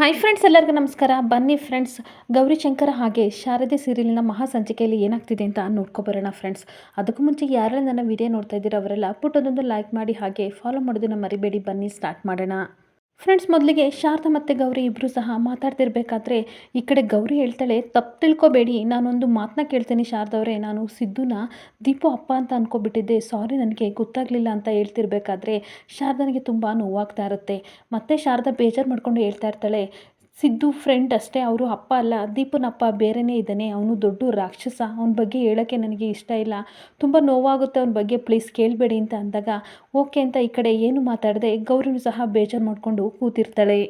Hi friends ಎಲ್ಲರಿಗೂ ನಮಸ್ಕಾರ. ಬನ್ನಿ ಫ್ರೆಂಡ್ಸ್ ಗೌರಿ ಶಂಕರ ಹಾಗೆ ಶಾರದೆ ಸೀರಿಯಲ್ನ ಮಹಾ ಸಂಚಿಕೆಯಲ್ಲಿ ಏನಾಗ್ತಿದೆ ಅಂತ ನೋಡ್ಕೊಬರೋಣ ಫ್ರೆಂಡ್ಸ್ ಅದಕ್ಕೂ ಮುಂಚೆ ಯಾರೆಲ್ಲ ನನ್ನ ವಿಡಿಯೋ ನೋಡ್ತಾ ಇದ್ದೀರೋ ಅವರೆಲ್ಲ ಪುಟ್ಟದೊಂದು ಲೈಕ್ ಮಾಡಿ ಹಾಗೆ ಫಾಲೋ ಮಾಡೋದನ್ನು ಮರಿಬೇಡಿ. ಬನ್ನಿ ಸ್ಟಾರ್ಟ್ ಮಾಡೋಣ. ಫ್ರೆಂಡ್ಸ್, ಮೊದಲಿಗೆ ಶಾರದಾ ಮತ್ತು ಗೌರಿ ಇಬ್ಬರು ಸಹ ಮಾತಾಡ್ತಿರ್ಬೇಕಾದ್ರೆ ಈ ಕಡೆ ಗೌರಿ ಹೇಳ್ತಾಳೆ, ತಪ್ಪು ತಿಳ್ಕೊಬೇಡಿ, ನಾನೊಂದು ಮಾತನ್ನ ಕೇಳ್ತೀನಿ ಶಾರದವ್ರೆ ನಾನು ಸಿದ್ದುನ ದೀಪು ಅಪ್ಪ ಅಂತ ಅಂದ್ಕೊಬಿಟ್ಟಿದ್ದೆ ಸಾರಿ, ನನಗೆ ಗೊತ್ತಾಗಲಿಲ್ಲ ಅಂತ ಹೇಳ್ತಿರ್ಬೇಕಾದ್ರೆ ಶಾರದನಿಗೆ ತುಂಬ ನೋವಾಗ್ತಾ ಇರುತ್ತೆ. ಮತ್ತೆ ಶಾರದಾ ಬೇಜಾರು ಮಾಡ್ಕೊಂಡು ಹೇಳ್ತಾ ಇರ್ತಾಳೆ ಸಿದ್ದು ಫ್ರೆಂಡ್ ಅಷ್ಟೇ, ಅವರು ಅಪ್ಪ ಅಲ್ಲ, ದೀಪನ ಅಪ್ಪ ಬೇರೆಯೇ ಇದ್ದಾನೆ, ಅವನು ದೊಡ್ಡ ರಾಕ್ಷಸ, ಅವನ ಬಗ್ಗೆ ಹೇಳೋಕ್ಕೆ ನನಗೆ ಇಷ್ಟ ಇಲ್ಲ, ತುಂಬ ನೋವಾಗುತ್ತೆ ಅವನ ಬಗ್ಗೆ ಪ್ಲೀಸ್ ಕೇಳಬೇಡಿ ಅಂತ ಅಂದಾಗ, ಓಕೆ ಅಂತ ಈ ಕಡೆ ಏನು ಮಾತಾಡದೆ ಗೌರಿನೂ ಸಹ ಬೇಜಾರು ಮಾಡಿಕೊಂಡು ಕೂತಿರ್ತಾಳೆ.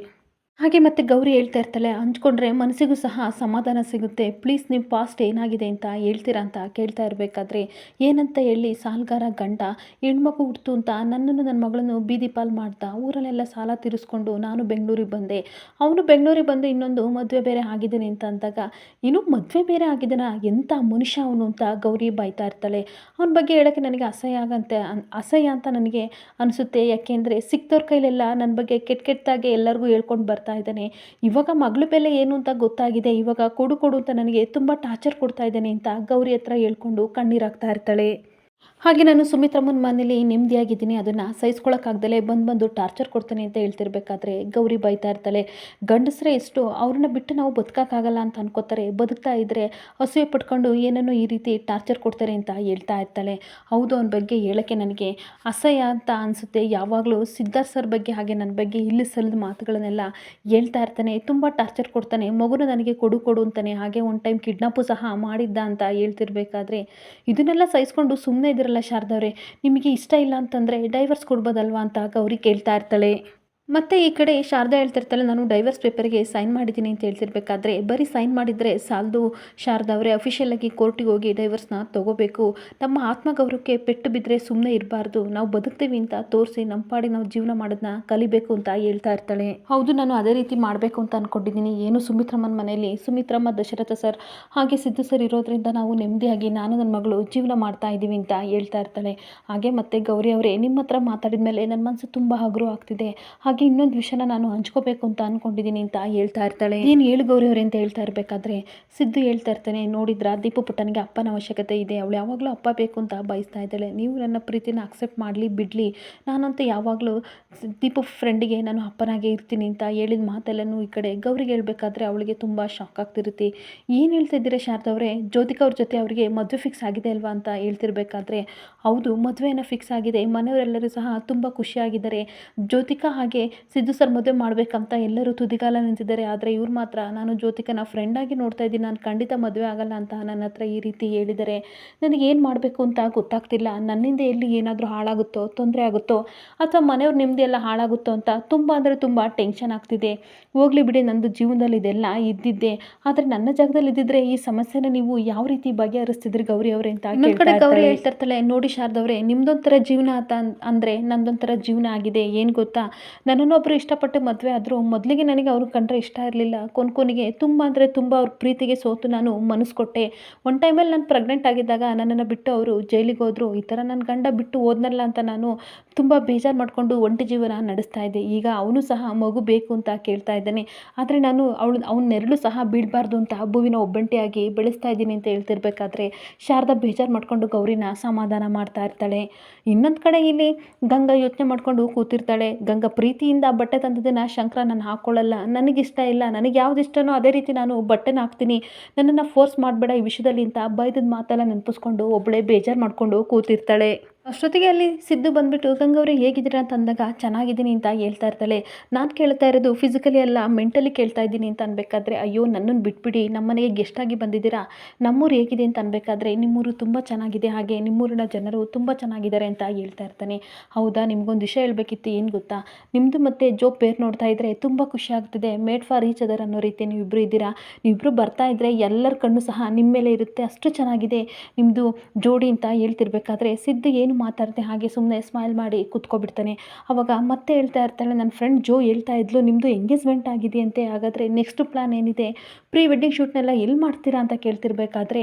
ಹಾಗೆ ಮತ್ತೆ ಗೌರಿ ಹೇಳ್ತಾ ಇರ್ತಾಳೆ ಹಂಚ್ಕೊಂಡ್ರೆ ಮನಸ್ಸಿಗೂ ಸಹ ಸಮಾಧಾನ ಸಿಗುತ್ತೆ. ಪ್ಲೀಸ್ ನೀವು ಪಾಸ್ಟ್ ಏನಾಗಿದೆ ಅಂತ ಹೇಳ್ತೀರಾ ಅಂತ ಕೇಳ್ತಾ ಇರಬೇಕಾದ್ರೆ, ಏನಂತ ಹೇಳಿ ಸಾಲ್ಗಾರ ಗಂಡ, ಹೆಣ್ಮಗು ಹುಡ್ತು ಅಂತ ನನ್ನನ್ನು ನನ್ನ ಮಗಳನ್ನು ಬೀದಿ ಪಾಲ್ ಮಾಡ್ದ ಊರಲ್ಲೆಲ್ಲ ಸಾಲ ತೀರಿಸ್ಕೊಂಡು ನಾನು ಬೆಂಗಳೂರಿಗೆ ಬಂದೆ. ಅವನು ಬೆಂಗಳೂರಿಗೆ ಬಂದು ಇನ್ನೊಂದು ಮದುವೆ ಬೇರೆ ಆಗಿದ್ದೀನಿ ಅಂತ ಅಂದಾಗ, ಇನ್ನೂ ಮದುವೆ ಬೇರೆ ಆಗಿದ್ದಾನ? ಎಂಥ ಮನುಷ್ಯ ಅವನು ಅಂತ ಗೌರಿ ಬಾಯ್ತಾ ಇರ್ತಾಳೆ. ಅವನ ಬಗ್ಗೆ ಹೇಳೋಕ್ಕೆ ನನಗೆ ಅಸಹ್ಯ ಆಗಂತೆ ಅಸಹ್ಯ ಅಂತ ನನಗೆ ಅನಿಸುತ್ತೆ. ಯಾಕೆಂದರೆ ಸಿಕ್ತವ್ರ ಕೈಲೆಲ್ಲ ನನ್ನ ಬಗ್ಗೆ ಕೆಟ್ಟ ಕೆಟ್ಟದಾಗೆ ಎಲ್ಲರಿಗೂ ಹೇಳ್ಕೊಂಡು ಇದ್ದಾನೆ, ಇವಾಗ ಮಗಳ ಬೆಲೆ ಏನು ಅಂತ ಗೊತ್ತಾಗಿದೆ. ಇವಾಗ ಕೊಡು ಕೊಡು ಅಂತ ನನಗೆ ತುಂಬ ಟಾರ್ಚರ್ ಕೊಡ್ತಾ ಇದ್ದಾನೆ ಅಂತ ಗೌರಿ ಹತ್ರ ಹೇಳ್ಕೊಂಡು ಕಣ್ಣೀರಾಗ್ತಾ ಇರ್ತಾಳೆ. ಹಾಗೆ ನಾನು ಸುಮಿತ್ರಮ್ಮನ ಮನೇಲಿ ನೆಮ್ಮದಿಯಾಗಿದ್ದೀನಿ. ಅದನ್ನು ಸಹಿಸ್ಕೊಳಕ್ಕಾಗ್ದಲೇ ಬಂದು ಬಂದು ಟಾರ್ಚರ್ ಕೊಡ್ತೀನಿ ಅಂತ ಹೇಳ್ತಿರ್ಬೇಕಾದ್ರೆ ಗೌರಿ ಬೈತಾ ಇರ್ತಾಳೆ. ಗಂಡಸರೇ ಎಷ್ಟು ಅವ್ರನ್ನ ಬಿಟ್ಟು ನಾವು ಬದುಕೋಕ್ಕಾಗಲ್ಲ ಅಂತ ಅನ್ಕೋತಾರೆ. ಬದುಕ್ತಾ ಇದ್ದರೆ ಹಸುವೆ ಪಟ್ಕೊಂಡು ಏನನ್ನೋ ಈ ರೀತಿ ಟಾರ್ಚರ್ ಕೊಡ್ತಾರೆ ಅಂತ ಹೇಳ್ತಾ ಇರ್ತಾಳೆ. ಹೌದು, ಅವನ ಬಗ್ಗೆ ಹೇಳೋಕ್ಕೆ ನನಗೆ ಅಸಹ್ಯ ಅಂತ ಅನಿಸುತ್ತೆ. ಯಾವಾಗಲೂ ಸಿದ್ಧಾರ್ಥ ಸರ್ ಬಗ್ಗೆ ಹಾಗೆ ನನ್ನ ಬಗ್ಗೆ ಇಲ್ಲಿ ಸಲ್ಲದ ಮಾತುಗಳನ್ನೆಲ್ಲ ಹೇಳ್ತಾ ಇರ್ತಾನೆ. ತುಂಬ ಟಾರ್ಚರ್ ಕೊಡ್ತಾನೆ. ಮಗುನ ನನಗೆ ಕೊಡು ಕೊಡು ಅಂತಾನೆ. ಹಾಗೆ ಒನ್ ಟೈಮ್ ಕಿಡ್ನಾಪು ಸಹ ಮಾಡಿದ್ದ ಅಂತ ಹೇಳ್ತಿರ್ಬೇಕಾದ್ರೆ ಇದನ್ನೆಲ್ಲ ಸಹಿಸ್ಕೊಂಡು ಸುಮ್ಮನೆ ಇದ್ದೀರಲ್ಲ ಶಾರದವ್ರೆ ನಿಮಗೆ ಇಷ್ಟ ಇಲ್ಲ ಅಂತಂದರೆ ಡೈವರ್ಸ್ ಕೊಡ್ಬೋದಲ್ವಾ ಅಂತ ಗೌರಿ ಕೇಳ್ತಾ ಇರ್ತಾಳೆ. ಮತ್ತು ಈ ಕಡೆ ಶಾರದಾ ಹೇಳ್ತಿರ್ತಾಳೆ ನಾನು ಡೈವರ್ಸ್ ಪೇಪರ್ಗೆ ಸೈನ್ ಮಾಡಿದ್ದೀನಿ ಅಂತ ಹೇಳ್ತಿರ್ಬೇಕಾದ್ರೆ, ಬರೀ ಸೈನ್ ಮಾಡಿದರೆ ಸಾಲದು ಶಾರದಾ ಅವರೇ ಅಫಿಷಿಯಲಾಗಿ ಕೋರ್ಟಿಗೆ ಹೋಗಿ ಡೈವರ್ಸ್ನ ತೊಗೋಬೇಕು. ನಮ್ಮ ಆತ್ಮಗೌರವಕ್ಕೆ ಪೆಟ್ಟು ಬಿದ್ದರೆ ಸುಮ್ಮನೆ ಇರಬಾರ್ದು. ನಾವು ಬದುಕ್ತೀವಿ ಅಂತ ತೋರಿಸಿ ನಮ್ಮ ಪಾಡಿ ನಾವು ಜೀವನ ಮಾಡೋದನ್ನ ಕಲಿಬೇಕು ಅಂತ ಹೇಳ್ತಾ ಇರ್ತಾಳೆ. ಹೌದು, ನಾನು ಅದೇ ರೀತಿ ಮಾಡಬೇಕು ಅಂತ ಅಂದ್ಕೊಂಡಿದ್ದೀನಿ ಏನು ಸುಮಿತ್ರಮ್ಮನ ಮನೆಯಲ್ಲಿ ಸುಮಿತ್ರಮ್ಮ ದಶರಥ ಸರ್ ಹಾಗೆ ಸಿದ್ದು ಸರ್ ಇರೋದ್ರಿಂದ ನಾವು ನೆಮ್ಮದಿಯಾಗಿ ನಾನು ನನ್ನ ಮಗಳು ಜೀವನ ಮಾಡ್ತಾ ಇದ್ದೀವಿ ಅಂತ ಹೇಳ್ತಾ ಇರ್ತಾಳೆ. ಹಾಗೆ ಮತ್ತೆ ಗೌರಿ ಅವರೇ, ನಿಮ್ಮ ಹತ್ರ ಮಾತಾಡಿದ ಮೇಲೆ ನನ್ನ ಮನಸ್ಸು ತುಂಬ ಹಗುರು ಆಗ್ತಿದೆ. ಹಾಗೆ ಇನ್ನೊಂದು ವಿಷಯನ ನಾನು ಹಂಚ್ಕೋಬೇಕು ಅಂತ ಅಂದ್ಕೊಂಡಿದ್ದೀನಿ ಅಂತ ಹೇಳ್ತಾ ಇರ್ತಾಳೆ. ಏನು ಹೇಳು ಗೌರಿ ಅವ್ರೆ ಅಂತ ಹೇಳ್ತಾ ಇರಬೇಕಾದ್ರೆ, ಸಿದ್ದು ಹೇಳ್ತಾ ಇರ್ತಾನೆ, ನೋಡಿದ್ರ? ದೀಪು ಪುಟ್ಟನಿಗೆ ಅಪ್ಪನ ಅವಶ್ಯಕತೆ ಇದೆ. ಅವಳು ಯಾವಾಗಲೂ ಅಪ್ಪ ಬೇಕು ಅಂತ ಬಯಸ್ತಾ ಇದ್ದಾಳೆ. ನೀವು ನನ್ನ ಪ್ರೀತಿನ ಅಕ್ಸೆಪ್ಟ್ ಮಾಡಲಿ, ಬಿಡಲಿ. ನಾನಂತೂ ಯಾವಾಗಲೂ ದೀಪು ಫ್ರೆಂಡಿಗೆ ನಾನು ಅಪ್ಪನಾಗೆ ಇರ್ತೀನಿ ಅಂತ ಹೇಳಿದ ಮಾತೆಲ್ಲನೂ ಈ ಕಡೆ ಗೌರಿಗೆ ಹೇಳಬೇಕಾದ್ರೆ ಅವಳಿಗೆ ತುಂಬ ಶಾಕ್ ಆಗ್ತಿರುತ್ತೆ. ಏನು ಹೇಳ್ತಾ ಇದ್ದೀರಾ ಶಾರದವ್ರೆ ಜ್ಯೋತಿಕಾ ಅವ್ರ ಜೊತೆ ಅವರಿಗೆ ಮದುವೆ ಫಿಕ್ಸ್ ಆಗಿದೆ ಅಲ್ವಾ ಅಂತ ಹೇಳ್ತಿರ್ಬೇಕಾದ್ರೆ, ಹೌದು ಮದುವೆನ ಫಿಕ್ಸ್ ಆಗಿದೆ. ಮನೆಯವರೆಲ್ಲರೂ ಸಹ ತುಂಬ ಖುಷಿಯಾಗಿದ್ದಾರೆ. ಜ್ಯೋತಿಕಾ ಹಾಗೆ ಸಿದ್ದು ಸರ್ ಮದುವೆ ಮಾಡಬೇಕಂತ ಎಲ್ಲರೂ ತುದಿಗಾಲ ನಿಂತಿದ್ದಾರೆ ಆದರೆ ಇವ್ರು ಮಾತ್ರ ನಾನು ಜ್ಯೋತಿಕನ ಫ್ರೆಂಡಾಗಿ ನೋಡ್ತಾ ಇದ್ದೀನಿ ನಾನು ಖಂಡಿತ ಮದುವೆ ಆಗಲ್ಲ ಅಂತ ನನ್ನ ಹತ್ರ ಈ ರೀತಿ ಹೇಳಿದರೆ ನನಗೆ ಏನು ಮಾಡಬೇಕು ಅಂತ ಗೊತ್ತಾಗ್ತಿಲ್ಲ ನನ್ನಿಂದ ಎಲ್ಲಿ ಏನಾದರೂ ಹಾಳಾಗುತ್ತೋ ತೊಂದರೆ ಆಗುತ್ತೋ ಅಥವಾ ಮನೆಯವ್ರ ನೆಮ್ಮದಿ ಎಲ್ಲ ಹಾಳಾಗುತ್ತೋ ಅಂತ ತುಂಬ ಅಂದರೆ ತುಂಬ ಟೆನ್ಷನ್ ಆಗ್ತಿದೆ. ಹೋಗ್ಲಿ ಬಿಡಿ ನಂದು ಜೀವನದಲ್ಲಿ ಇದೆಲ್ಲ ಇದ್ದಿದ್ದೆ ಆದರೆ ನನ್ನ ಜಾಗದಲ್ಲಿ ಇದ್ದಿದ್ರೆ ಈ ಸಮಸ್ಯೆನ ನೀವು ಯಾವ ರೀತಿ ಬಗೆಹರಿಸ್ತಿದ್ರಿ ಗೌರಿ ಅವರೇ ಅಂತ ಕಡೆ ಗೌರಿ ಹೇಳ್ತಾ ಇರ್ತಾಳೆ ನೋಡಿ ಶಾರದವ್ರೆ ನಿಮ್ದೊಂಥರ ಜೀವನ ಆತ ಅಂದ್ರೆ ನಂದೊಂಥರ ಜೀವನ ಆಗಿದೆ ಏನು ಗೊತ್ತಾ? ನನ್ನನ್ನು ಒಬ್ಬರು ಇಷ್ಟಪಟ್ಟು ಮದುವೆ ಆದರೂ ಮೊದಲಿಗೆ ನನಗೆ ಅವ್ರ ಕಂಡ್ರೆ ಇಷ್ಟ ಇರಲಿಲ್ಲ. ಕೊನ್ಕೊನಿಗೆ ತುಂಬ ಅಂದರೆ ತುಂಬ ಅವ್ರ ಪ್ರೀತಿಗೆ ಸೋತು ನಾನು ಮನಸ್ಸು ಕೊಟ್ಟೆ. ಒನ್ ಟೈಮಲ್ಲಿ ನಾನು ಪ್ರೆಗ್ನೆಂಟ್ ಆಗಿದ್ದಾಗ ನನ್ನನ್ನು ಬಿಟ್ಟು ಅವರು ಜೈಲಿಗೆ ಹೋದರು. ಈ ಥರ ನನ್ನ ಗಂಡ ಬಿಟ್ಟು ಹೋದ್ನಲ್ಲ ಅಂತ ನಾನು ತುಂಬ ಬೇಜಾರು ಮಾಡಿಕೊಂಡು ಒಂಟಿ ಜೀವನ ನಡೆಸ್ತಾ ಇದ್ದೆ. ಈಗ ಅವನು ಸಹ ಮಗು ಬೇಕು ಅಂತ ಕೇಳ್ತಾ ಇದ್ದಾನೆ. ಆದರೆ ನಾನು ಅವಳು, ಅವ್ನ ನೆರಳು ಸಹ ಬೀಳಬಾರ್ದು ಅಂತ ಹಬ್ಬುವಿನ ಒಬ್ಬಂಟಿಯಾಗಿ ಬೆಳೆಸ್ತಾ ಇದ್ದೀನಿ ಅಂತ ಹೇಳ್ತಿರ್ಬೇಕಾದ್ರೆ ಶಾರದಾ ಬೇಜಾರು ಮಾಡಿಕೊಂಡು ಗೌರಿನ ಸಮಾಧಾನ ಮಾಡ್ತಾ ಇರ್ತಾಳೆ. ಇನ್ನೊಂದು ಕಡೆ ಇಲ್ಲಿ ಗಂಗಾ ಯೋಚನೆ ಮಾಡಿಕೊಂಡು ಕೂತಿರ್ತಾಳೆ. ಗಂಗಾ ಪ್ರೀತಿಯಿಂದ ಬಟ್ಟೆ ತಂದದನ್ನು ಶಂಕರ ನಾನು ಹಾಕ್ಕೊಳ್ಳಲ್ಲ ನನಗಿಷ್ಟ ಇಲ್ಲ, ನನಗೆ ಯಾವ್ದು ಇಷ್ಟನೋ ಅದೇ ರೀತಿ ನಾನು ಬಟ್ಟೆನ ಹಾಕ್ತೀನಿ, ನನ್ನನ್ನು ಫೋರ್ಸ್ ಮಾಡಬೇಡ ಈ ವಿಷಯದಲ್ಲಿ ಅಂತ ಬೈದದ ಮಾತೆಲ್ಲ ನೆನಪಿಸ್ಕೊಂಡು ಒಬ್ಬಳೇ ಬೇಜಾರು ಮಾಡಿಕೊಂಡು ಕೂತಿರ್ತಾಳೆ. ಅಷ್ಟೊತ್ತಿಗೆ ಅಲ್ಲಿ ಸಿದ್ದು ಬಂದ್ಬಿಟ್ಟು ಗಂಗವ್ರೆ ಹೇಗಿದ್ದೀರಾ? ಅಂತ ಅಂದಾಗ, ಚೆನ್ನಾಗಿದ್ದೀನಿ ಅಂತ ಹೇಳ್ತಾ ಇರ್ತಾಳೆ. ನಾನು ಕೇಳ್ತಾ ಇರೋದು ಫಿಸಿಕಲಿ ಅಲ್ಲ ಮೆಂಟಲಿ ಕೇಳ್ತಾ ಇದ್ದೀನಿ ಅಂತ ಅನ್ಬೇಕಾದ್ರೆ, ಅಯ್ಯೋ, ನನ್ನನ್ನು ಬಿಟ್ಬಿಡಿ. ನಮ್ಮನೆಗೆ ಗೆಸ್ಟಾಗಿ ಬಂದಿದ್ದೀರಾ? ನಮ್ಮೂರು ಹೇಗಿದೆ ಅಂತ ಅನ್ಬೇಕಾದ್ರೆ, ನಿಮ್ಮೂರು ತುಂಬ ಚೆನ್ನಾಗಿದೆ. ಹಾಗೆ ನಿಮ್ಮೂರಿನ ಜನರು ತುಂಬ ಚೆನ್ನಾಗಿದ್ದಾರೆ ಅಂತ ಹೇಳ್ತಾ ಇರ್ತಾನೆ. ಹೌದಾ? ನಿಮ್ಗೊಂದು ವಿಷಯ ಹೇಳ್ಬೇಕಿತ್ತು, ಏನು ಗೊತ್ತಾ? ನಿಮ್ಮದು ಮತ್ತು ಜೋ ಪೇರ್ ನೋಡ್ತಾ ಇದ್ದರೆ ತುಂಬ ಖುಷಿ ಆಗ್ತಿದೆ. ಮೇಡ್ ಫಾರ್ ಈಚ್ ಅದರ್ ಅನ್ನೋ ರೀತಿ ನೀವಿಬ್ಬರು ಇದ್ದೀರಾ? ನೀವಿಬ್ಬರು ಬರ್ತಾ ಇದ್ದರೆ ಎಲ್ಲರ ಕಣ್ಣು ಸಹ ನಿಮ್ಮ ಮೇಲೆ ಇರುತ್ತೆ. ಅಷ್ಟು ಚೆನ್ನಾಗಿದೆ. ನಿಮ್ಮದು ಜೋಡಿ ಅಂತ ಹೇಳ್ತಿರ್ಬೇಕಾದ್ರೆ, ಸಿದ್ದು ಏನು ಮಾತಾಡದೆ ಹಾಗೆ ಸುಮ್ಮನೆ ಸ್ಮೈಲ್ ಮಾಡಿ ಕೂತ್ಕೊಬಿಡ್ತಾನೆ. ಅವಾಗ ಮತ್ತೆ ಹೇಳ್ತಾ ಇರ್ತಾಳೆ ನನ್ನ ಫ್ರೆಂಡ್ ಜೋ ಹೇಳ್ತಾ ಇದ್ಲು ನಿಮ್ಮದು ಎಂಗೇಜ್ಮೆಂಟ್ ಆಗಿದೆಯಂತೆ ಹಾಗಾದರೆ ನೆಕ್ಸ್ಟ್ ಪ್ಲ್ಯಾನ್ ಏನಿದೆ? ಪ್ರೀ ವೆಡ್ಡಿಂಗ್ ಶೂಟ್ನೆಲ್ಲ ಎಲ್ಲಿ ಮಾಡ್ತೀರಾ ಅಂತ ಕೇಳ್ತಿರ್ಬೇಕಾದ್ರೆ,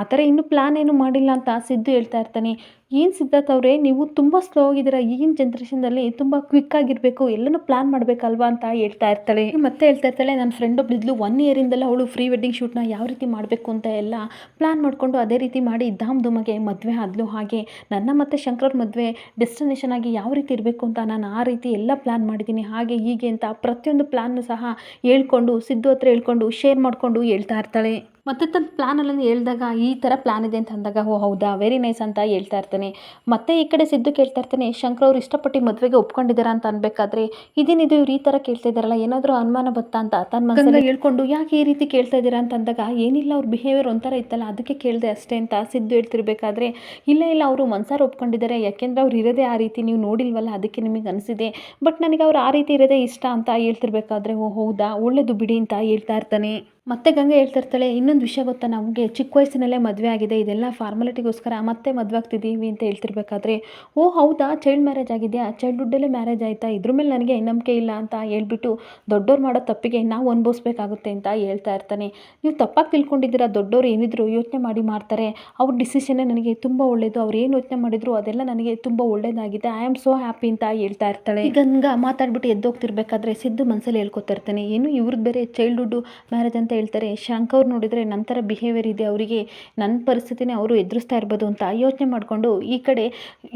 ಆ ಥರ ಇನ್ನೂ ಪ್ಲ್ಯಾನ್ ಏನು ಮಾಡಿಲ್ಲ ಅಂತ ಸಿದ್ದು ಹೇಳ್ತಾ ಇರ್ತಾನೆ. ಏನು ಸಿದ್ಧಾರ್ಥ ಅವರೇ, ನೀವು ತುಂಬ ಸ್ಲೋ ಆಗಿದ್ದೀರಾ, ಈಗಿನ ಜನ್ರೇಷನ್ನಲ್ಲಿ ತುಂಬ ಕ್ವಿಕ್ ಆಗಿರಬೇಕು, ಎಲ್ಲನೂ ಪ್ಲ್ಯಾನ್ ಮಾಡಬೇಕಲ್ವಾ ಅಂತ ಹೇಳ್ತಾ ಇರ್ತಾಳೆ. ಮತ್ತೆ ಹೇಳ್ತಾ ಇರ್ತಾಳೆ ನನ್ನ ಫ್ರೆಂಡ್ ಒಬ್ಳಿದ್ಲು ಒನ್ ಇಯರಿಂದಲ್ಲ ಅವಳು ಫ್ರೀ ವೆಡ್ಡಿಂಗ್ ಶೂಟ್ನ ಯಾವ ರೀತಿ ಮಾಡಬೇಕು ಅಂತ ಎಲ್ಲ ಪ್ಲ್ಯಾನ್ ಮಾಡಿಕೊಂಡು ಅದೇ ರೀತಿ ಮಾಡಿ ಧಾಮ್ ಧೂಮಗೆ ಮದುವೆ ಆದಲು ಹಾಗೆ. ನನ್ನ ಮತ್ತು ಶಂಕರವ್ರ ಮದುವೆ ಡೆಸ್ಟಿನೇಷನ್ ಆಗಿ ಯಾವ ರೀತಿ ಇರಬೇಕು ಅಂತ ನಾನು ಆ ರೀತಿ ಎಲ್ಲ ಪ್ಲ್ಯಾನ್ ಮಾಡಿದ್ದೀನಿ, ಹಾಗೆ ಹೀಗೆ ಅಂತ ಪ್ರತಿಯೊಂದು ಪ್ಲ್ಯಾನ್ನು ಸಹ ಹೇಳ್ಕೊಂಡು, ಸಿದ್ದು ಹತ್ರ ಹೇಳ್ಕೊಂಡು ಶೇರ್ ಮಾಡಿಕೊಂಡು ಹೇಳ್ತಾ ಇರ್ತಾಳೆ. ಮತ್ತೆ ತನ್ನ ಪ್ಲ್ಯಾನಲ್ಲನ್ನು ಹೇಳಿದಾಗ ಈ ಥರ ಪ್ಲ್ಯಾನ್ ಇದೆ ಅಂತ ಅಂದಾಗ ಓ ಹೌದಾ? ವೆರಿ ನೈಸ್ ಅಂತ ಹೇಳ್ತಾ ಇರ್ತಾನೆ. ಮತ್ತೆ ಈ ಕಡೆ ಸಿದ್ದು ಕೇಳ್ತಾ ಇರ್ತಾನೆ ಶಂಕರ್ ಅವ್ರು ಇಷ್ಟಪಟ್ಟು ಮದುವೆಗೆ ಒಪ್ಕೊಂಡಿದ್ದಾರಾ ಅಂತ ಅನ್ಬೇಕಾದ್ರೆ ಇದೇನಿದು ಇವ್ರು ಈ ಥರ ಕೇಳ್ತಾ ಇದ್ದಾರಲ್ಲ ಏನಾದರೂ ಅನುಮಾನ ಬತ್ತಾ ಅಂತ ತನ್ನ ಮನಸ್ಸಲ್ಲಿ ಹೇಳ್ಕೊಂಡು ಯಾಕೆ ಈ ರೀತಿ ಕೇಳ್ತಾ ಇದ್ದೀರಾ? ಅಂತ ಅಂದಾಗ ಏನಿಲ್ಲ ಅವ್ರ ಬಿಹೇವಿಯರ್ ಒಂಥರ ಇತ್ತಲ್ಲ ಅದಕ್ಕೆ ಕೇಳಿದೆ ಅಷ್ಟೇ ಅಂತ ಸಿದ್ದು ಹೇಳ್ತಿರ್ಬೇಕಾದ್ರೆ ಇಲ್ಲ ಇಲ್ಲ ಅವರು ಮನ್ಸಾರ ಒಪ್ಕೊಂಡಿದ್ದಾರೆ ಯಾಕೆಂದ್ರೆ ಅವ್ರು ಇರೋದೇ ಆ ರೀತಿ ನೀವು ನೋಡಿಲ್ವಲ್ಲ ಅದಕ್ಕೆ ನಿಮಗೆ ಅನಿಸಿದೆ. ಬಟ್ ನನಗೆ ಅವ್ರು ಆ ರೀತಿ ಇರೋದೇ ಇಷ್ಟ ಅಂತ ಹೇಳ್ತಿರ್ಬೇಕಾದ್ರೆ ಓ ಹೌದಾ? ಒಳ್ಳೇದು ಬಿಡಿ ಅಂತ ಹೇಳ್ತಾ ಇರ್ತಾನೆ. ಮತ್ತೆ ಗಂಗೆ ಹೇಳ್ತಾ ಇರ್ತಾಳೆ, ಇನ್ನೊಂದು ವಿಷಯ ಗೊತ್ತಾ ನಮಗೆ? ಚಿಕ್ಕ ವಯಸ್ಸಿನಲ್ಲೇ ಮದುವೆ ಆಗಿದೆ, ಇದೆಲ್ಲ ಫಾರ್ಮಾಲಿಟಿಗೋಸ್ಕರ ಮತ್ತೆ ಮದುವೆ ಆಗ್ತಿದ್ದೀವಿ ಅಂತ ಹೇಳ್ತಿರ್ಬೇಕಾದ್ರೆ, ಓ ಹೌದಾ ಚೈಲ್ಡ್ ಮ್ಯಾರೇಜ್ ಆಗಿದೆಯಾ? ಚೈಲ್ಡ್ಹುಡ್ಡಲ್ಲೇ ಮ್ಯಾರೇಜ್ ಆಯಿತಾ? ಇದ್ರ ಮೇಲೆ ನನಗೆ ನಂಬಿಕೆ ಇಲ್ಲ ಅಂತ ಹೇಳ್ಬಿಟ್ಟು ದೊಡ್ಡವ್ರು ಮಾಡೋ ತಪ್ಪಿಗೆ ನಾವು ಅನುಭವಿಸ್ಬೇಕಾಗುತ್ತೆ ಅಂತ ಹೇಳ್ತಾ ಇರ್ತಾನೆ. ನೀವು ತಪ್ಪಾಗಿ ತಿಳ್ಕೊಂಡಿದ್ದೀರಾ, ದೊಡ್ಡವರು ಏನಿದ್ರು ಯೋಚನೆ ಮಾಡಿ ಮಾಡ್ತಾರೆ. ಅವ್ರ ಡಿಸಿಷನ್ನೇ ನನಗೆ ತುಂಬ ಒಳ್ಳೆಯದು ಅವ್ರು ಏನು ಯೋಚನೆ ಮಾಡಿದ್ರು ಅದೆಲ್ಲ ನನಗೆ ತುಂಬ ಒಳ್ಳೇದಾಗಿದೆ. ಐ ಆಮ್ ಸೋ ಹ್ಯಾಪಿ ಅಂತ ಹೇಳ್ತಾ ಇರ್ತಾಳೆ. ಗಂಗ ಮಾತಾಡ್ಬಿಟ್ಟು ಎದ್ದೋಗ್ತಿರ್ಬೇಕಾದ್ರೆ ಸಿದ್ದು ಮನಸ್ಸಲ್ಲಿ ಹೇಳ್ಕೊತಾ ಇರ್ತಾನೆ, ಏನು ಇವ್ರದ್ದು ಬೇರೆ ಚೈಲ್ಡ್ಹುಡ್ಡು ಮ್ಯಾರೇಜ್ ಅಂತ ಹೇಳ್ತಾರೆ ಶಂಕ್ ಅವ್ರು ನೋಡಿದರೆ ನಂತರ ಬಿಹೇವಿಯರ್ ಇದೆ, ಅವರಿಗೆ ನನ್ನ ಪರಿಸ್ಥಿತಿನೇ ಅವರು ಎದುರಿಸ್ತಾ ಇರ್ಬೋದು ಅಂತ ಯೋಚನೆ ಮಾಡಿಕೊಂಡು ಈ ಕಡೆ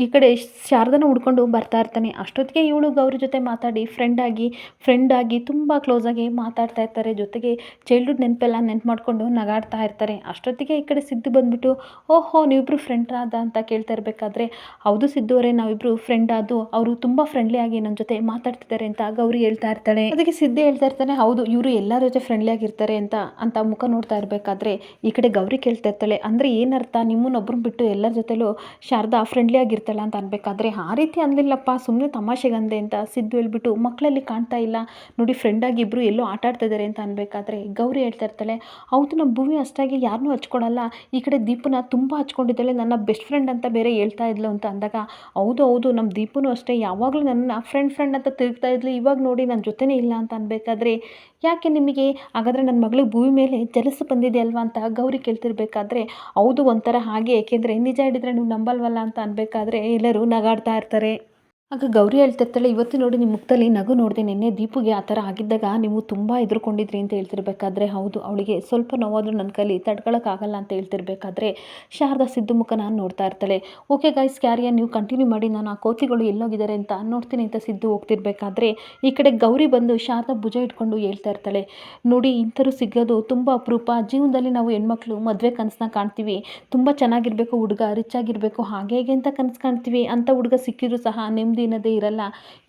ಈ ಕಡೆ ಶಾರದನ ಹುಡ್ಕೊಂಡು ಬರ್ತಾ ಇರ್ತಾನೆ. ಅಷ್ಟೊತ್ತಿಗೆ ಇವಳು ಗೌರಿ ಜೊತೆ ಮಾತಾಡಿ ಫ್ರೆಂಡ್ ಆಗಿ ಫ್ರೆಂಡ್ ಆಗಿ ತುಂಬ ಕ್ಲೋಸ್ ಆಗಿ ಮಾತಾಡ್ತಾ ಇರ್ತಾರೆ. ಜೊತೆಗೆ ಚೈಲ್ಡ್ಹುಡ್ ನೆನಪೆಲ್ಲ ನೆನ್ಪು ಮಾಡಿಕೊಂಡು ನಗಾಡ್ತಾ ಇರ್ತಾರೆ. ಅಷ್ಟೊತ್ತಿಗೆ ಈ ಕಡೆ ಸಿದ್ದು ಬಂದುಬಿಟ್ಟು, ಓಹೋ, ನೀವಿಬ್ರು ಫ್ರೆಂಡ್ ಆದ ಅಂತ ಕೇಳ್ತಾ ಇರಬೇಕಾದ್ರೆ, ಹೌದು ಸಿದ್ದು ಅವರೇ, ನಾವಿಬ್ರು ಫ್ರೆಂಡ್ ಆದು ಅವರು ತುಂಬ ಫ್ರೆಂಡ್ಲಿ ಆಗಿ ನನ್ನ ಜೊತೆ ಮಾತಾಡ್ತಿದ್ದಾರೆ ಅಂತ ಗೌರಿ ಹೇಳ್ತಾ ಇರ್ತಾಳೆ. ಅದಕ್ಕೆ ಸಿದ್ದು ಹೇಳ್ತಾ ಇರ್ತಾನೆ, ಹೌದು, ಇವರು ಎಲ್ಲರ ಜೊತೆ ಫ್ರೆಂಡ್ಲಿ ಆಗಿರ್ತಾರೆ ಅಂತ ಅಂತ ಮುಖ ನೋಡ್ತಾ ಇರಬೇಕಾದ್ರೆ ಈ ಕಡೆ ಗೌರಿ ಕೇಳ್ತಾ ಇರ್ತಾಳೆ ಅಂದರೆ ಏನರ್ಥ? ನಿಮ್ಮನ್ನೊಬ್ಬರನ್ನ ಬಿಟ್ಟು ಎಲ್ಲರ ಜೊತೆಲೂ ಶಾರದಾ ಫ್ರೆಂಡ್ಲಿ ಆಗಿರ್ತಾಳೆ ಅಂತ ಅನ್ಬೇಕಾದ್ರೆ, ಆ ರೀತಿ ಅನ್ಲಿಲ್ಲಪ್ಪ ಸುಮ್ಮನೆ ತಮಾಷೆಗಂದೆ ಅಂತ ಸಿದ್ದು ಹೇಳ್ಬಿಟ್ಟು ಮಕ್ಕಳಲ್ಲಿ ಕಾಣ್ತಾ ಇಲ್ಲ. ನೋಡಿ ಫ್ರೆಂಡ್ ಆಗಿ ಇಬ್ಬರು ಎಲ್ಲೋ ಆಟ ಆಡ್ತಾ ಇದ್ದಾರೆ ಅಂತ ಅನ್ಬೇಕಾದ್ರೆ ಗೌರಿ ಹೇಳ್ತಾ ಇರ್ತಾಳೆ, ಹೌದು ನಮ್ಮ ಭೂಮಿ ಅಷ್ಟಾಗಿ ಯಾರನ್ನೂ ಹಚ್ಕೊಳಲ್ಲ. ಈ ಕಡೆ ದೀಪನ ತುಂಬ ಹಚ್ಕೊಂಡಿದ್ದಾಳೆ. ನನ್ನ ಬೆಸ್ಟ್ ಫ್ರೆಂಡ್ ಅಂತ ಬೇರೆ ಹೇಳ್ತಾ ಇದ್ಲು ಅಂತ ಅಂದಾಗ, ಹೌದು ಹೌದು ನಮ್ಮ ದೀಪನೂ ಅಷ್ಟೇ. ಯಾವಾಗಲೂ ನನ್ನ ಫ್ರೆಂಡ್ ಫ್ರೆಂಡ್ ಅಂತ ತಿರುಗ್ತಾ ಇದ್ಲು. ಇವಾಗ ನೋಡಿ ನನ್ನ ಜೊತೆನೇ ಇಲ್ಲ ಅಂತ ಅನ್ಬೇಕಾದ್ರೆ, ಯಾಕೆ ನಿಮಗೆ? ಹಾಗಾದರೆ ನನ್ನ ಮಗಳಿಗೆ ಭೂಮಿ ಮೇಲೆ ಜಲಸು ಬಂದಿದೆ ಅಲ್ವಾ ಅಂತ ಗೌರಿ ಕೇಳ್ತಿರ್ಬೇಕಾದ್ರೆ, ಹೌದು ಒಂಥರ ಹಾಗೆ. ಏಕೆಂದರೆ ನಿಜ ಹೇಳಿದರೆ ನೀವು ನಂಬಲ್ವಲ್ಲ ಅಂತ ಅನ್ಬೇಕಾದ್ರೆ ಎಲ್ಲರೂ ನಗಾಡ್ತಾ ಇರ್ತಾರೆ. ಆಗ ಗೌರಿ ಹೇಳ್ತಿರ್ತಾಳೆ, ಇವತ್ತು ನೋಡಿ ನಿಮ್ಮ ಮುಖದಲ್ಲಿ ನಗು ನೋಡಿದೆ, ನಿನ್ನೆ ದೀಪುಗೆ ಆ ಥರ ಆಗಿದ್ದಾಗ ನೀವು ತುಂಬ ಎದುರುಕೊಂಡಿದ್ರಿ ಅಂತ ಹೇಳ್ತಿರ್ಬೇಕಾದ್ರೆ ಹೌದು, ಅವಳಿಗೆ ಸ್ವಲ್ಪ ನೋವಾದರೂ ನನ್ನ ಕೈಲಿ ತಡ್ಕೊಳಕ್ಕಾಗಲ್ಲ ಅಂತ ಹೇಳ್ತಿರ್ಬೇಕಾದ್ರೆ ಶಾರದಾ ಸಿದ್ದು ಮುಖ ನಾನು ನೋಡ್ತಾ ಇರ್ತಾಳೆ. ಓಕೆ ಗೈಸ್ ಕ್ಯಾರಿಯರ್, ನೀವು ಕಂಟಿನ್ಯೂ ಮಾಡಿ, ನಾನು ಆ ಕೋತಿಗಳು ಎಲ್ಲೋಗಿದ್ದಾರೆ ಅಂತ ನೋಡ್ತೀನಿ ಅಂತ ಸಿದ್ದು ಹೋಗ್ತಿರ್ಬೇಕಾದ್ರೆ ಈ ಕಡೆ ಗೌರಿ ಬಂದು ಶಾರದಾ ಭುಜ ಇಟ್ಕೊಂಡು ಹೇಳ್ತಾ ಇರ್ತಾಳೆ. ನೋಡಿ ಇಂಥರು ಸಿಗೋದು ತುಂಬ ಅಪರೂಪ. ಜೀವನದಲ್ಲಿ ನಾವು ಹೆಣ್ಮಕ್ಳು, ಮದುವೆ ಕನಸನ್ನ ಕಾಣ್ತೀವಿ. ತುಂಬ ಚೆನ್ನಾಗಿರಬೇಕು, ಹುಡುಗ ರಿಚ್ ಆಗಿರಬೇಕು ಹಾಗೆ ಹೇಗೆ ಅಂತ ಕನಸು ಕಾಣ್ತೀವಿ. ಅಂಥ ಹುಡುಗ ಸಿಕ್ಕಿದ್ರು ಸಹ ನೆಮ್ಮದಿ ಅನ್ನೋದೇ ಇರಲ್ಲ.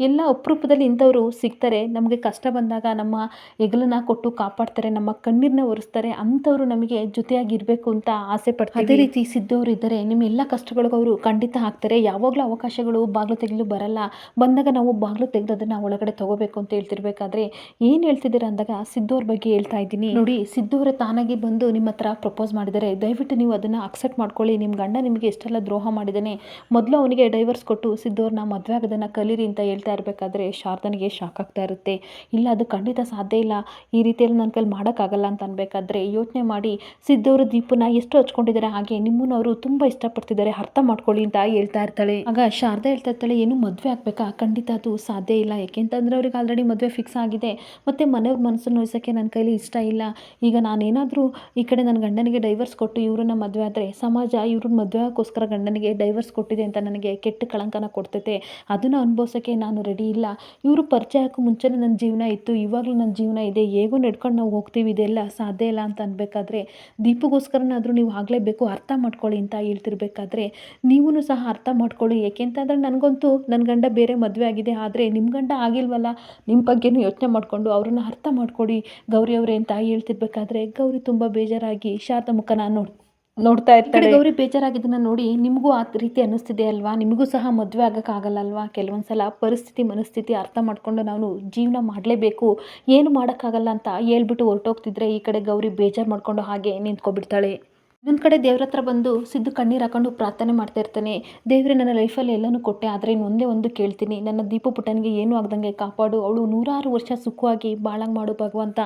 ಎಲ್ಲ ಅಪರೂಪದಲ್ಲಿ ಇಂಥವರು ಸಿಗ್ತಾರೆ. ನಮಗೆ ಕಷ್ಟ ಬಂದಾಗ ನಮ್ಮ ಹೆಗಲನ್ನ ಕೊಟ್ಟು ಕಾಪಾಡ್ತಾರೆ, ನಮ್ಮ ಕಣ್ಣೀರನ್ನ ಒರೆಸ್ತಾರೆ. ಅಂಥವ್ರು ನಮಗೆ ಜೊತೆಯಾಗಿರಬೇಕು ಅಂತ ಆಸೆ ಪಡ್ತಾರೆ ಅದೇ ರೀತಿ ಸಿದ್ದವರು ಇದ್ದಾರೆ. ನಿಮ್ಮ ಎಲ್ಲ ಕಷ್ಟಗಳಿಗೂ ಅವರು ಖಂಡಿತ ಹಾಕ್ತಾರೆ. ಯಾವಾಗಲೂ ಅವಕಾಶಗಳು ಬಾಗಿಲು ತೆಗೆಲು ಬರಲ್ಲ. ಬಂದಾಗ ನಾವು ಬಾಗಿಲು ತೆಗೆದು ಅದನ್ನು ಒಳಗಡೆ ತಗೋಬೇಕು ಅಂತ ಹೇಳ್ತಿರ್ಬೇಕಾದ್ರೆ ಏನು ಹೇಳ್ತಿದ್ದೀರಾ ಅಂದಾಗ ಸಿದ್ಧವ್ರ ಬಗ್ಗೆ ಹೇಳ್ತಾ ಇದ್ದೀನಿ. ನೋಡಿ, ಸಿದ್ದವರು ತಾನಾಗಿ ಬಂದು ನಿಮ್ಮ ಹತ್ರ ಪ್ರಪೋಸ್ ಮಾಡಿದರೆ ದಯವಿಟ್ಟು ನೀವು ಅದನ್ನು ಅಕ್ಸೆಪ್ಟ್ ಮಾಡ್ಕೊಳ್ಳಿ. ನಿಮ್ಮ ಗಂಡ ನಿಮಗೆ ಎಷ್ಟೆಲ್ಲ ದ್ರೋಹ ಮಾಡಿದ್ದಾನೆ. ಮೊದಲು ಅವನಿಗೆ ಡೈವರ್ಸ್ ಕೊಟ್ಟು ಸಿದ್ದವ್ರನ್ನ ಮದುವೆ ಆಗೋದನ್ನು ಕಲೀರಿ ಅಂತ ಹೇಳ್ತಾ ಇರಬೇಕಾದ್ರೆ ಶಾರದನಿಗೆ ಶಾಕ್ ಆಗ್ತಾ ಇರುತ್ತೆ. ಇಲ್ಲ, ಅದು ಖಂಡಿತ ಸಾಧ್ಯ ಇಲ್ಲ. ಈ ರೀತಿಯಲ್ಲಿ ನನ್ನ ಕೈಲಿ ಮಾಡೋಕ್ಕಾಗಲ್ಲ ಅಂತ ಅನ್ಬೇಕಾದ್ರೆ ಯೋಚನೆ ಮಾಡಿ ಸಿದ್ದವರು ದೀಪನ ಎಷ್ಟು ಹಚ್ಕೊಂಡಿದ್ದಾರೆ ಹಾಗೆ ನಿಮ್ಮನ್ನು ಅವರು ತುಂಬ ಇಷ್ಟಪಡ್ತಿದ್ದಾರೆ ಅರ್ಥ ಮಾಡ್ಕೊಳ್ಳಿ ಅಂತ ಹೇಳ್ತಾ ಇರ್ತಾಳೆ. ಆಗ ಶಾರದಾ ಹೇಳ್ತಾ ಇರ್ತಾಳೆ, ಏನು ಮದುವೆ ಆಗಬೇಕಾ? ಖಂಡಿತ ಅದು ಸಾಧ್ಯ ಇಲ್ಲ. ಯಾಕೆಂತಂದರೆ ಅವ್ರಿಗೆ ಆಲ್ರೆಡಿ ಮದುವೆ ಫಿಕ್ಸ್ ಆಗಿದೆ. ಮತ್ತು ಮನೆಯವ್ರ ಮನಸ್ಸನ್ನು ನೋಯಿಸೋಕ್ಕೆ ನನ್ನ ಕೈಲಿ ಇಷ್ಟ ಇಲ್ಲ. ಈಗ ನಾನೇನಾದರೂ ಈ ಕಡೆ ನನ್ನ ಗಂಡನಿಗೆ ಡೈವರ್ಸ್ ಕೊಟ್ಟು ಇವ್ರನ್ನ ಮದುವೆ ಆದರೆ, ಸಮಾಜ ಇವ್ರನ್ನ ಮದುವೆಗೋಸ್ಕರ ಗಂಡನಿಗೆ ಡೈವರ್ಸ್ ಕೊಟ್ಟಿದೆ ಅಂತ ನನಗೆ ಕೆಟ್ಟ ಕಳಂಕನ ಕೊಡ್ತೈತೆ. ಅದನ್ನು ಅನುಭವಿಸೋಕ್ಕೆ ನಾನು ರೆಡಿ ಇಲ್ಲ. ಇವರು ಪರಿಚಯ ಹಾಕೋ ಮುಂಚೆನೇ ನನ್ನ ಜೀವನ ಇತ್ತು. ಇವಾಗಲೂ ನನ್ನ ಜೀವನ ಇದೆ. ಹೇಗೂ ನಡ್ಕೊಂಡು ನಾವು ಹೋಗ್ತೀವಿ. ಇದೆಲ್ಲ ಸಾಧ್ಯ ಇಲ್ಲ ಅಂತ ಅನ್ಬೇಕಾದ್ರೆ ದೀಪಗೋಸ್ಕರನಾದರೂ ನೀವು ಆಗಲೇಬೇಕು. ಅರ್ಥ ಮಾಡ್ಕೊಳ್ಳಿ ಅಂತ ಹೇಳ್ತಿರ್ಬೇಕಾದ್ರೆ ನೀವೂ ಸಹ ಅರ್ಥ ಮಾಡ್ಕೊಳ್ಳಿ. ಏಕೆಂತಂದರೆ ನನಗಂತೂ ನನ್ನ ಗಂಡ ಬೇರೆ ಮದುವೆ ಆಗಿದೆ. ಆದರೆ ನಿಮ್ಮ ಗಂಡ ಆಗಿಲ್ವಲ್ಲ? ನಿಮ್ಮ ಬಗ್ಗೆನೂ ಯೋಚನೆ ಮಾಡಿಕೊಂಡು ಅವ್ರನ್ನ ಅರ್ಥ ಮಾಡ್ಕೊಡಿ ಗೌರಿ ಅವರೇ ಅಂತ ಹೇಳ್ತಿರ್ಬೇಕಾದ್ರೆ ಗೌರಿ ತುಂಬ ಬೇಜಾರಾಗಿ ಇಷಾರದ ಮುಖ ನಾನು ನೋಡಿ ನೋಡ್ತಾ ಇರ್ತಾರೆ. ಗೌರಿ ಬೇಜಾರಾಗಿದ್ದನ್ನ ನೋಡಿ ನಿಮಗೂ ಆ ರೀತಿ ಅನ್ನಿಸ್ತಿದೆ ಅಲ್ವಾ? ನಿಮಗೂ ಸಹ ಮದುವೆ ಆಗೋಕ್ಕಾಗಲ್ಲ ಅಲ್ವಾ? ಕೆಲವೊಂದ್ಸಲ ಪರಿಸ್ಥಿತಿ ಮನಸ್ಥಿತಿ ಅರ್ಥ ಮಾಡ್ಕೊಂಡು ನಾವು ಜೀವನ ಮಾಡಲೇಬೇಕು. ಏನು ಮಾಡೋಕ್ಕಾಗಲ್ಲ ಅಂತ ಹೇಳ್ಬಿಟ್ಟು ಹೊರಟೋಗ್ತಿದ್ರೆ ಈ ಕಡೆ ಗೌರಿ ಬೇಜಾರು ಮಾಡ್ಕೊಂಡು ಹಾಗೆ ನಿಂತ್ಕೊಬಿಡ್ತಾಳೆ. ಇನ್ನೊಂದು ಕಡೆ ದೇವ್ರ ಹತ್ರ ಬಂದು ಸಿದ್ದು ಕಣ್ಣೀರು ಹಾಕೊಂಡು ಪ್ರಾರ್ಥನೆ ಮಾಡ್ತಾ ಇರ್ತಾನೆ. ದೇವ್ರೆ, ನನ್ನ ಲೈಫಲ್ಲಿ ಎಲ್ಲನೂ ಕೊಟ್ಟೆ, ಆದರೆ ಇನ್ನು ಒಂದೇ ಒಂದು ಕೇಳ್ತೀನಿ. ನನ್ನ ದೀಪ ಪುಟ್ಟನಿಗೆ ಏನೂ ಆಗ್ದಂಗೆ ಕಾಪಾಡು. ಅವಳು ನೂರಾರು ವರ್ಷ ಸುಖವಾಗಿ ಬಾಳಂಗೆ ಮಾಡು ಭಗವಂತ.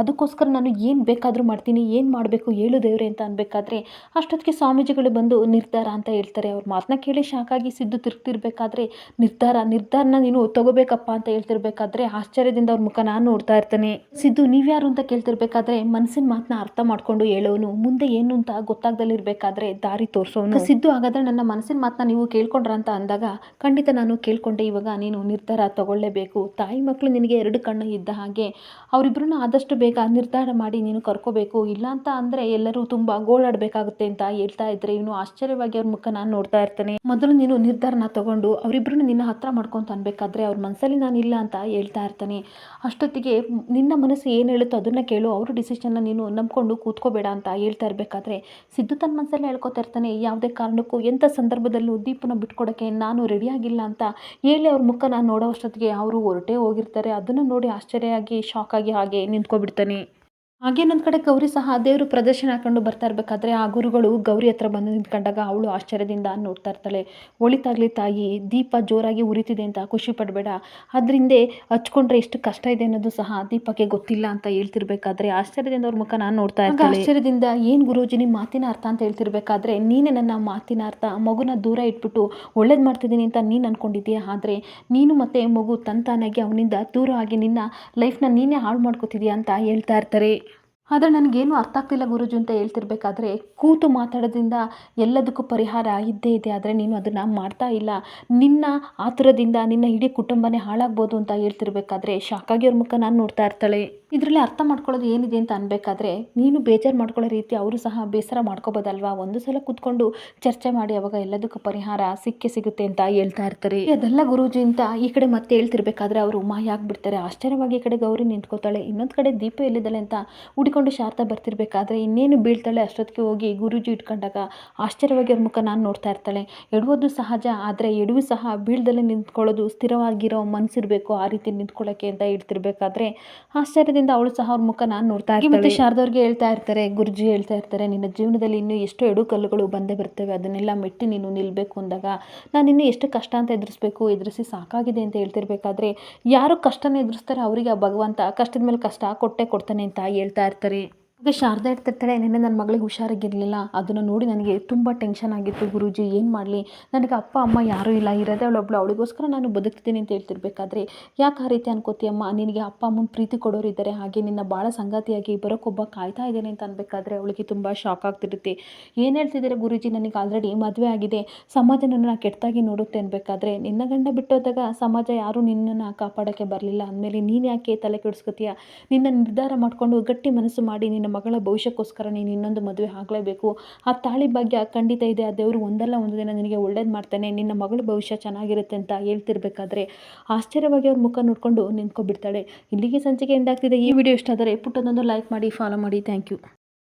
ಅದಕ್ಕೋಸ್ಕರ ನಾನು ಏನು ಬೇಕಾದರೂ ಮಾಡ್ತೀನಿ, ಏನು ಮಾಡಬೇಕು ಹೇಳು ದೇವ್ರೆ ಅಂತ ಅನ್ಬೇಕಾದ್ರೆ ಅಷ್ಟೊತ್ತಿಗೆ ಸ್ವಾಮೀಜಿಗಳು ಬಂದು ನಿರ್ಧಾರ ಅಂತ ಹೇಳ್ತಾರೆ. ಅವ್ರ ಮಾತನ್ನ ಕೇಳಿ ಶಾಕಾಗಿ ಸಿದ್ದು ತಿರ್ಗ್ತಿರ್ಬೇಕಾದ್ರೆ, ನಿರ್ಧಾರ, ನಿರ್ಧಾರನ ನೀನು ತಗೋಬೇಕಪ್ಪ ಅಂತ ಹೇಳ್ತಿರ್ಬೇಕಾದ್ರೆ ಆಶ್ಚರ್ಯದಿಂದ ಅವ್ರ ಮುಖ ನಾನು ನೋಡ್ತಾ ಇರ್ತಾನೆ. ಸಿದ್ದು, ನೀವ್ಯಾರು ಅಂತ ಕೇಳ್ತಿರ್ಬೇಕಾದ್ರೆ ಮನಸ್ಸಿನ ಮಾತನ್ನ ಅರ್ಥ ಮಾಡ್ಕೊಂಡು ಹೇಳೋನು, ಮುಂದೆ ಏನು ಅಂತ ಗೊತ್ತಾಗ್ದಲ್ಲಿರ್ಬೇಕಾದ್ರೆ ದಾರಿ ತೋರಿಸೋನು. ಸಿದ್ದು ಹಾಗಾದ್ರೆ ನನ್ನ ಮನಸ್ಸಿನ ಮಾತನ್ನ ನೀವು ಕೇಳ್ಕೊಂಡ್ರ ಅಂತ ಅಂದಾಗ, ಖಂಡಿತ ನಾನು ಕೇಳ್ಕೊಂಡೆ ಇವಾಗ ನೀನು ನಿರ್ಧಾರ ತಗೊಳ್ಳೇಬೇಕು. ತಾಯಿ ಮಕ್ಕಳು ನಿನಗೆ ಎರಡು ಕಣ್ಣು ಇದ್ದ ಹಾಗೆ ಅವರಿಬ್ಬರನ್ನ ಆದಷ್ಟು ಬೇಗ ನಿರ್ಧಾರ ಮಾಡಿ ನೀನು ಕರ್ಕೋಬೇಕು. ಇಲ್ಲ ಅಂತ ಅಂದರೆ ಎಲ್ಲರೂ ತುಂಬ ಗೋಳಾಡಬೇಕಾಗುತ್ತೆ ಅಂತ ಹೇಳ್ತಾ ಇದ್ರೆ ಇವನು ಆಶ್ಚರ್ಯವಾಗಿ ಅವ್ರ ಮುಖ ನಾನು ನೋಡ್ತಾ ಇರ್ತೇನೆ. ಮೊದಲು ನೀನು ನಿರ್ಧಾರನ ತಗೊಂಡು ಅವರಿಬ್ಬರನ್ನ ನಿನ್ನ ಹತ್ರ ಮಾಡ್ಕೊಂತ ಅನ್ಬೇಕಾದ್ರೆ ಅವ್ರ ಮನಸ್ಸಲ್ಲಿ ನಾನು ಇಲ್ಲ ಅಂತ ಹೇಳ್ತಾ ಇರ್ತಾನೆ. ಅಷ್ಟೊತ್ತಿಗೆ ನಿನ್ನ ಮನಸ್ಸು ಏನು ಹೇಳುತ್ತೋ ಅದನ್ನು ಕೇಳು, ಅವ್ರ ಡಿಸಿಷನ್ನ ನೀನು ನಂಬ್ಕೊಂಡು ಕೂತ್ಕೋಬೇಡ ಅಂತ ಹೇಳ್ತಾ ಇರಬೇಕಾದ್ರೆ ಸಿದ್ದು ತನ್ನ ಮನಸ್ಸಲ್ಲಿ ಹೇಳ್ಕೊತಾ ಇರ್ತಾನೆ ಯಾವುದೇ ಕಾರಣಕ್ಕೂ ಎಂಥ ಸಂದರ್ಭದಲ್ಲೂ ದೀಪನ ಬಿಟ್ಕೊಡೋಕ್ಕೆ ನಾನು ರೆಡಿಯಾಗಿಲ್ಲ ಅಂತ ಹೇಳಿ ಅವ್ರ ಮುಖನ ನೋಡೋ ಅಷ್ಟೊತ್ತಿಗೆ ಅವರು ಹೊರಟೇ ಹೋಗಿರ್ತಾರೆ. ಅದನ್ನು ನೋಡಿ ಆಶ್ಚರ್ಯ ಆಗಿ ಶಾಕ್ ಆಗಿ ಹಾಗೆ ನಿಂತ್ಕೊಬಿಡ್ತಾನೆ. ಹಾಗೆ ನನ್ನ ಕಡೆ ಗೌರಿ ಸಹ ದೇವರು ಪ್ರದರ್ಶನ ಹಾಕೊಂಡು ಬರ್ತಾ ಇರಬೇಕಾದ್ರೆ ಆ ಗುರುಗಳು ಗೌರಿ ಹತ್ರ ಬಂದು ನಿಂತ್ಕೊಂಡಾಗ ಅವಳು ಆಶ್ಚರ್ಯದಿಂದ ನೋಡ್ತಾ ಇರ್ತಾಳೆ. ಒಳಿತಾಗ್ಲಿ ತಾಯಿ ದೀಪ ಜೋರಾಗಿ ಉರಿತಿದೆ ಅಂತ ಖುಷಿ ಪಡಬೇಡ. ಅದರಿಂದ ಹಚ್ಕೊಂಡ್ರೆ ಎಷ್ಟು ಕಷ್ಟ ಇದೆ ಅನ್ನೋದು ಸಹ ದೀಪಕ್ಕೆ ಗೊತ್ತಿಲ್ಲ ಅಂತ ಹೇಳ್ತಿರ್ಬೇಕಾದ್ರೆ ಆಶ್ಚರ್ಯದಿಂದ ಅವ್ರ ಮುಖ ನಾನು ನೋಡ್ತಾ ಇರ್ತಾಳೆ. ಆಶ್ಚರ್ಯದಿಂದ ಏನು ಗುರೂಜಿ ನಿಮ್ಮ ಮಾತಿನ ಅರ್ಥ ಅಂತ ಹೇಳ್ತಿರ್ಬೇಕಾದ್ರೆ ನೀನೇ ನನ್ನ ಮಾತಿನ ಅರ್ಥ ಮಗುನ ದೂರ ಇಟ್ಬಿಟ್ಟು ಒಳ್ಳೇದು ಮಾಡ್ತಿದ್ದೀನಿ ಅಂತ ನೀನು ಅನ್ಕೊಂಡಿದ್ದೀಯ? ಆದರೆ ನೀನು ಮತ್ತೆ ಮಗು ತಂತಾನಾಗಿ ಅವನಿಂದ ದೂರ ಆಗಿ ನಿನ್ನ ಲೈಫ್ನ ನೀನೇ ಹಾಳು ಮಾಡ್ಕೋತಿದ್ಯಾ ಅಂತ ಹೇಳ್ತಾ ಇರ್ತಾರೆ. ಆದರೆ ನನಗೇನು ಅರ್ಥ ಆಗ್ತಿಲ್ಲ ಗುರುಜು ಅಂತ ಹೇಳ್ತಿರ್ಬೇಕಾದ್ರೆ, ಕೂತು ಮಾತಾಡೋದ್ರಿಂದ ಎಲ್ಲದಕ್ಕೂ ಪರಿಹಾರ ಇದ್ದೇ ಇದೆ, ಆದರೆ ನೀನು ಅದನ್ನು ಮಾಡ್ತಾ ಇಲ್ಲ. ನಿನ್ನ ಆತುರದಿಂದ, ನಿನ್ನ ಇಡೀ ಕುಟುಂಬನೇ ಹಾಳಾಗ್ಬೋದು ಅಂತ ಹೇಳ್ತಿರ್ಬೇಕಾದ್ರೆ ಶಾಕಾಗಿ ಅವ್ರ ಮುಖ ನಾನು ನೋಡ್ತಾ ಇರ್ತಾಳೆ. ಇದರಲ್ಲಿ ಅರ್ಥ ಮಾಡ್ಕೊಳ್ಳೋದು ಏನಿದೆ ಅಂತ ಅನ್ಬೇಕಾದ್ರೆ, ನೀನು ಬೇಜಾರು ಮಾಡ್ಕೊಳ್ಳೋ ರೀತಿ ಅವರು ಸಹ ಬೇಸರ ಮಾಡ್ಕೋಬೋದಲ್ವಾ? ಒಂದು ಸಲ ಕೂತ್ಕೊಂಡು ಚರ್ಚೆ ಮಾಡಿ ಅವಾಗ ಎಲ್ಲದಕ್ಕೂ ಪರಿಹಾರ ಸಿಕ್ಕೇ ಸಿಗುತ್ತೆ ಅಂತ ಹೇಳ್ತಾ ಇರ್ತಾರೆ. ಅದೆಲ್ಲ ಗುರುಜಿ ಅಂತ ಈ ಕಡೆ ಮತ್ತೆ ಹೇಳ್ತಿರ್ಬೇಕಾದ್ರೆ ಅವರು ಮಾಯ ಆಗ್ಬಿಡ್ತಾರೆ. ಆಶ್ಚರ್ಯವಾಗಿ ಈ ಕಡೆ ಗೌರಿ ನಿಂತ್ಕೋತಾಳೆ. ಇನ್ನೊಂದು ಕಡೆ ದೀಪ ಎಲ್ಲಿದ್ದಾಳೆ ಅಂತ ಹುಡ್ಕೊಂಡು ಶಾರದಾ ಬರ್ತಿರ್ಬೇಕಾದ್ರೆ ಇನ್ನೇನು ಬೀಳ್ತಾಳೆ ಅಷ್ಟೊತ್ತಿಗೆ ಹೋಗಿ ಗುರುಜಿ ಇಟ್ಕೊಂಡಾಗ ಆಶ್ಚರ್ಯವಾಗಿ ಅವ್ರ ಮುಖ ನಾನು ನೋಡ್ತಾ ಇರ್ತಾಳೆ. ಎಡುವುದು ಸಹಜ, ಆದರೆ ಎಡವು ಸಹ ಬೀಳ್ದಲ್ಲೇ ನಿಂತ್ಕೊಳ್ಳೋದು ಸ್ಥಿರವಾಗಿರೋ ಮನಸ್ಸಿರಬೇಕು ಆ ರೀತಿ ನಿಂತ್ಕೊಳ್ಳೋಕೆ ಅಂತ ಹೇಳ್ತಿರ್ಬೇಕಾದ್ರೆ ಆಶ್ಚರ್ಯದಿಂದ ಅವಳು ಸಹ ಅವ್ರ ಮುಖ ನಾನು ನೋಡ್ತಾ ಇರ್ತೀನಿ ಮತ್ತೆ ಶಾರದವ್ರಿಗೆ ಹೇಳ್ತಾ ಇರ್ತಾರೆ, ಗುರುಜಿ ಹೇಳ್ತಾ ಇರ್ತಾರೆ, ನಿನ್ನ ಜೀವನದಲ್ಲಿ ಇನ್ನೂ ಎಷ್ಟು ಎಡು ಕಲ್ಲುಗಳು ಬಂದೇ ಬರ್ತವೆ, ಅದನ್ನೆಲ್ಲ ಮೆಟ್ಟಿ ನೀನು ನಿಲ್ಲಬೇಕು ಅಂದಾಗ ನಾನು ಇನ್ನೂ ಎಷ್ಟು ಕಷ್ಟ ಅಂತ ಎದುರಿಸ್ಬೇಕು, ಎದುರಿಸಿ ಸಾಕಾಗಿದೆ ಅಂತ ಹೇಳ್ತಿರ್ಬೇಕಾದ್ರೆ ಯಾರು ಕಷ್ಟನ ಎದುರಿಸ್ತಾರೆ ಅವರಿಗೆ ಆ ಭಗವಂತ, ಕಷ್ಟದ ಮೇಲೆ ಕಷ್ಟ ಕೊಟ್ಟೆ ಕೊಡ್ತಾನೆ ಅಂತ ಹೇಳ್ತಾ ಇರ್ತಾರೆ ಸಕ್ಕರೆ ಈಗ ಶಾರದಾ ಇರ್ತಿರ್ತಾಳೆ ನಿನ್ನೆ ನನ್ನ ಮಗಳಿಗೆ ಹುಷಾರಾಗಿರಲಿಲ್ಲ, ಅದನ್ನು ನೋಡಿ ನನಗೆ ತುಂಬ ಟೆನ್ಷನ್ ಆಗಿತ್ತು, ಗುರೂಜಿ ಏನು ಮಾಡಲಿ? ನನಗೆ ಅಪ್ಪ, ಅಮ್ಮ ಯಾರೂ ಇಲ್ಲ, ಇರೋದೇ ಅವಳೊಬ್ಳು ಅವಳಿಗೋಸ್ಕರ ನಾನು ಬದುಕ್ತೀನಿ ಅಂತ ಹೇಳ್ತಿರ್ಬೇಕಾದ್ರೆ, ಯಾಕೆ ಆ ರೀತಿ ಅನ್ಕೋತೀಯಮ್ಮ? ನಿನಗೆ ಅಪ್ಪ, ಅಮ್ಮನ ಪ್ರೀತಿ ಕೊಡೋರು ಇದ್ದಾರೆ, ಹಾಗೆ ನಿನ್ನ ಭಾಳ ಸಂಗಾತಿಯಾಗಿ ಬರೋಕ್ಕೊಬ್ಬ ಕಾಯ್ತಾ ಇದ್ದೇನೆ ಅಂತ ಅನ್ಬೇಕಾದ್ರೆ ಅವಳಿಗೆ ತುಂಬ ಶಾಕ್ ಆಗ್ತಿರುತ್ತೆ. ಏನು ಹೇಳ್ತಿದ್ದಾರೆ ಗುರೂಜಿ? ನನಗೆ ಆಲ್ರೆಡಿ ಮದುವೆ ಆಗಿದೆ, ಸಮಾಜ ನನ್ನನ್ನು ಕೆಟ್ಟದಾಗಿ ನೋಡುತ್ತೆ ಅನ್ಬೇಕಾದ್ರೆ, ನಿನ್ನ ಗಂಡ ಬಿಟ್ಟೋದಾಗ ಸಮಾಜ ಯಾರೂ ನಿನ್ನನ್ನು ಕಾಪಾಡೋಕ್ಕೆ ಬರಲಿಲ್ಲ. ಅಂದಮೇಲೆ ನೀನು ಯಾಕೆ ತಲೆ ಕೆಡಿಸ್ಕೊತೀಯ? ನಿನ್ನ ನಿರ್ಧಾರ ಮಾಡಿಕೊಂಡು ಗಟ್ಟಿ ಮನಸ್ಸು ಮಾಡಿ ನಿನ್ನ ಮಗಳ ಭವಿಷ್ಯಕ್ಕೋಸ್ಕರ ನೀನು ಇನ್ನೊಂದು ಮದುವೆ ಆಗಲೇಬೇಕು. ಆ ತಾಳಿ ಭಾಗ್ಯ ಖಂಡಿತ ಇದೆ. ಆ ದೇವರು ಒಂದಲ್ಲ ಒಂದು ದಿನ ನಿನಗೆ ಒಳ್ಳೇದು ಮಾಡ್ತಾನೆ. ನಿನ್ನ ಮಗಳ ಭವಿಷ್ಯ ಚೆನ್ನಾಗಿರುತ್ತೆ ಅಂತ ಹೇಳ್ತಿರ್ಬೇಕಾದ್ರೆ ಆಶ್ಚರ್ಯವಾಗಿ ಅವ್ರ ಮುಖ ನೋಡಿಕೊಂಡು ನಿಂತ್ಕೊಬಿಡ್ತಾಳೆ. ಇಲ್ಲಿಗೆ ಸಂಚಿಕೆ ಎಂಡ್ ಆಗ್ತಿದೆ ಈ ವಿಡಿಯೋ ಇಷ್ಟ ಆದರೆ ಪುಟ್ಟದೊಂದು ಲೈಕ್ ಮಾಡಿ, ಫಾಲೋ ಮಾಡಿ. Thank you.